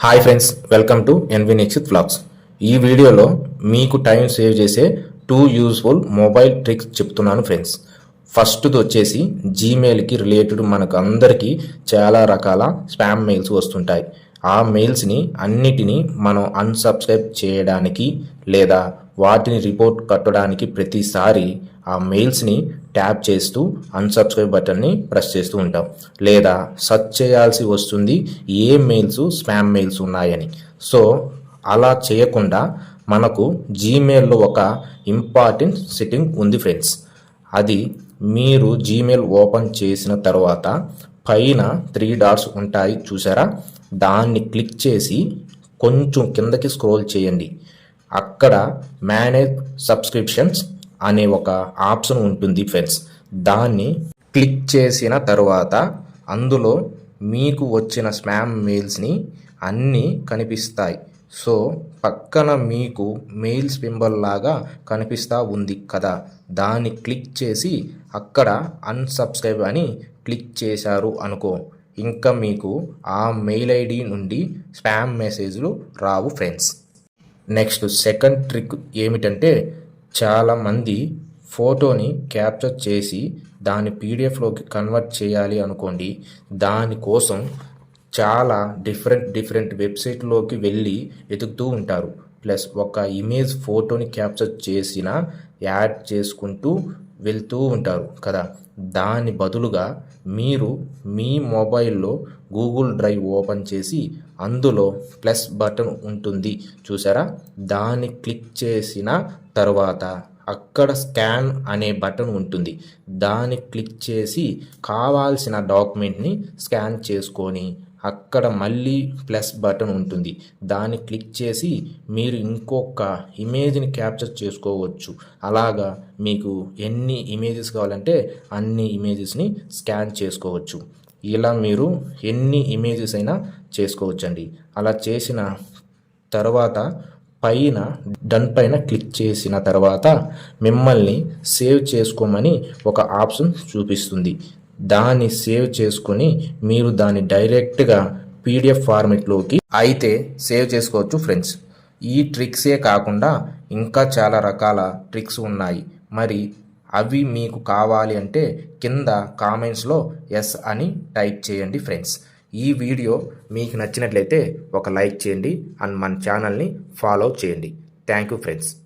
Hi friends welcome to N V Nikshith vlogs ఈ వీడియోలో మీకు టైం సేవ్ చేసే టూ యూస్ఫుల్ మొబైల్ ట్రిక్స్ చెప్తున్నాను ఫ్రెండ్స్ ఫస్ట్ది వచ్చేసి జీమెయిల్కి రిలేటెడ్ మనకు అందరికీ చాలా రకాల స్పామ్ మెయిల్స్ వస్తుంటాయి. ఆ మెయిల్స్ని అన్నిటినీ మనం అన్సబ్స్క్రైబ్ చేయడానికి లేదా వాటిని రిపోర్ట్ కట్టడానికి ప్రతిసారి ఆ మెయిల్స్ని ట్యాప్ చేస్తూ అన్సబ్స్క్రైబ్ బటన్ని ప్రెస్ చేస్తూ ఉంటాం. లేదా సర్చ్ చేయాల్సి వస్తుంది ఏ మెయిల్స్ స్పామ్ మెయిల్స్ ఉన్నాయని. సో అలా చేయకుండా మనకు జీమెయిల్లో ఒక ఇంపార్టెంట్ సెట్టింగ్ ఉంది ఫ్రెండ్స్. అది మీరు జీమెయిల్ ఓపెన్ చేసిన తర్వాత పైన త్రీ డాట్స్ ఉంటాయి చూసారా? దాన్ని క్లిక్ చేసి కొంచెం కిందకి స్క్రోల్ చేయండి. అక్కడ మేనేజ్ సబ్స్క్రిప్షన్స్ అనే ఒక ఆప్షన్ ఉంటుంది ఫ్రెండ్స్ దాన్ని క్లిక్ చేసిన తర్వాత అందులో మీకు వచ్చిన స్పామ్ మెయిల్స్ని అన్నీ కనిపిస్తాయి. సో పక్కన మీకు మెయిల్స్ పింబల్ లాగా కనిపిస్తూ ఉంది కదా. దాన్ని క్లిక్ చేసి అక్కడ అన్సబ్స్క్రైబ్ అని క్లిక్ చేశారు అనుకో. ఇంకా మీకు ఆ మెయిల్ ఐడి నుండి స్పామ్ మెసేజ్లు రావు ఫ్రెండ్స్ నెక్స్ట్ సెకండ్ ట్రిక్ ఏమిటంటే చాలామంది ఫోటోని క్యాప్చర్ చేసి దాన్ని పీడిఎఫ్లోకి కన్వర్ట్ చేయాలి అనుకోండి. దానికోసం చాలా డిఫరెంట్ డిఫరెంట్ వెబ్సైట్లోకి వెళ్ళి వెతుకుతూ ఉంటారు. ప్లస్ ఒక ఇమేజ్ ఫోటోని క్యాప్చర్ చేసిన యాడ్ చేసుకుంటూ వెళ్తూ ఉంటారు కదా. దాని బదులుగా మీరు మీ మొబైల్లో గూగుల్ డ్రైవ్ ఓపెన్ చేసి అందులో ప్లస్ బటన్ ఉంటుంది. చూసారా? దాన్ని క్లిక్ చేసిన తర్వాత అక్కడ స్కాన్ అనే బటన్ ఉంటుంది. దాన్ని క్లిక్ చేసి కావాల్సిన డాక్యుమెంట్ని స్కాన్ చేసుకొని అక్కడ మళ్ళీ ప్లస్ బటన్ ఉంటుంది. దాన్ని క్లిక్ చేసి మీరు ఇంకొక ఇమేజ్ని క్యాప్చర్ చేసుకోవచ్చు. అలాగా మీకు ఎన్ని ఇమేజెస్ కావాలంటే అన్ని ఇమేజెస్ని స్కాన్ చేసుకోవచ్చు. ఇలా మీరు ఎన్ని ఇమేజెస్ అయినా చేసుకోవచ్చండి. అలా చేసిన తర్వాత పైన డన్ పైన క్లిక్ చేసిన తర్వాత మిమ్మల్ని సేవ్ చేసుకోమని ఒక ఆప్షన్ చూపిస్తుంది. దాన్ని సేవ్ చేసుకొని మీరు దాన్ని డైరెక్ట్గా పీడిఎఫ్ ఫార్మెట్లోకి అయితే సేవ్ చేసుకోవచ్చు ఫ్రెండ్స్. ఈ ట్రిక్సే కాకుండా ఇంకా చాలా రకాల ట్రిక్స్ ఉన్నాయి. మరి అవి మీకు కావాలి అంటే కింద కామెంట్స్లో ఎస్ అని టైప్ చేయండి ఫ్రెండ్స్. ఈ వీడియో మీకు నచ్చినట్లయితే ఒక లైక్ చేయండి అండ్ మన ఛానల్ని ఫాలో చేయండి. Thank you friends.